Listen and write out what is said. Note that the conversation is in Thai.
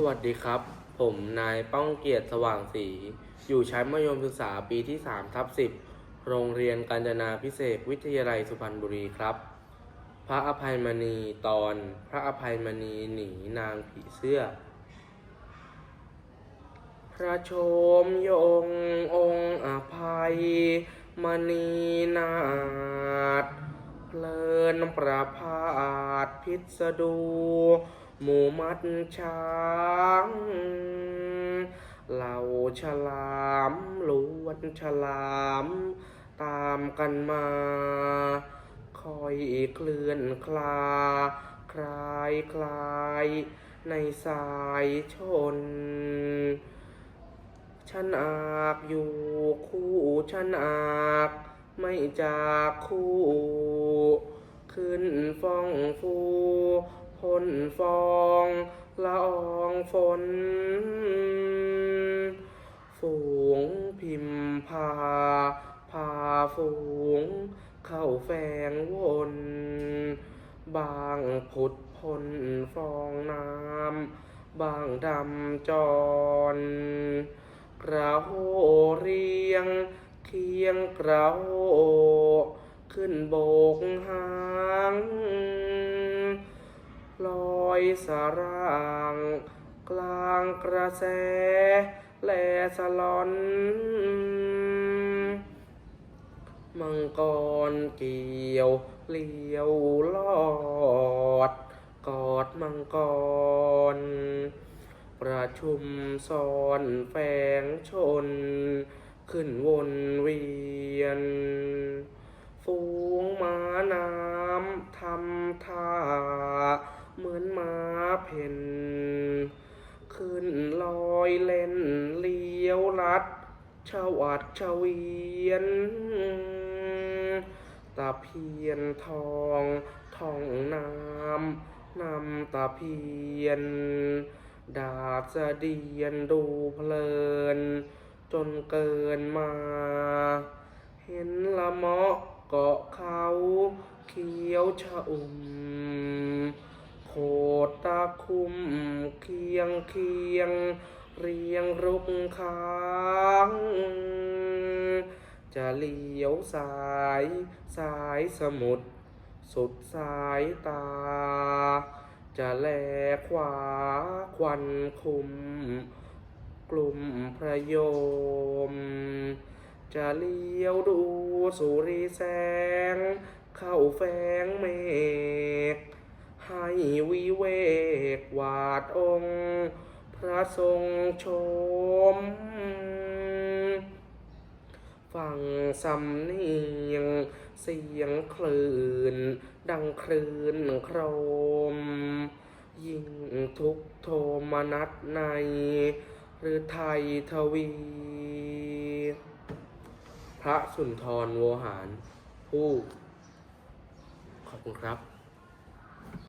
สวัสดีครับ ผมนายป้องเกียรติสว่างศรีอยู่ชั้นมัธยมศึกษาปีที่3ทับ10 โรงเรียนกาญจนาพิเศษวิทยาลัยสุพรรณบุรีครับ พระอภัยมณีตอน พระอภัยมณีหนีนางผีเสื้อ พระชมยงองค์อภัยมณีนาถเพลินประพาสพิสดู หมู่มัดช้างเหล่าฉลามลวนฉลาม ตามกันมา คอยเคลื่อนคลา คลายคลาย ในสายชน ฉันอาบอยู่คู่ฉันอาบไม่จากคู่ ขึ้นฟ้องฟู พ่นฟองละอองฝน ฝูงพิมพาพาฝูง เข้าแฝงวนบางผุดพลฟองน้ำ บางดำจร กระโหเรียง เคียงกระโหขึ้นโบกหา อยสารางกลางกระแส แลสลอน มังกรเกี่ยวเลี้ยวลอด กอดมังกร ประชุมซ้อนแฝงชน ขึ้นวนเวียนฝูงม้าน้ำทำท่า เพ่นขึ้นลอยเล่นเลี้ยวลัดชวัดเฉวียนตะเพียนทองทองน้ำนำตะเพียน ดาดเสะเดียนดูเพลิน จนเกินมา เห็นละเมาะเกาะเขาเขียวชะอุ่ม โคตรตาคุมเคียงเคียง เรียงรุกค้างจะเลี้ยวสายสายสมุทรสุดสายตา จะแลขวาควันคุม กลุ่มพระโยม จะเลี้ยวดูสุริแสง เข้าแฝงเมฆ ให้วิเวกวาดองค์ พระทรงชม ฟังสำเนียง เสียงคลื่น ดังคลื่นโครม ยิ่งทุกโทมนัสใน หรือไทยทวี พระสุนทรโวหาร ผู้ ขอบคุณครับ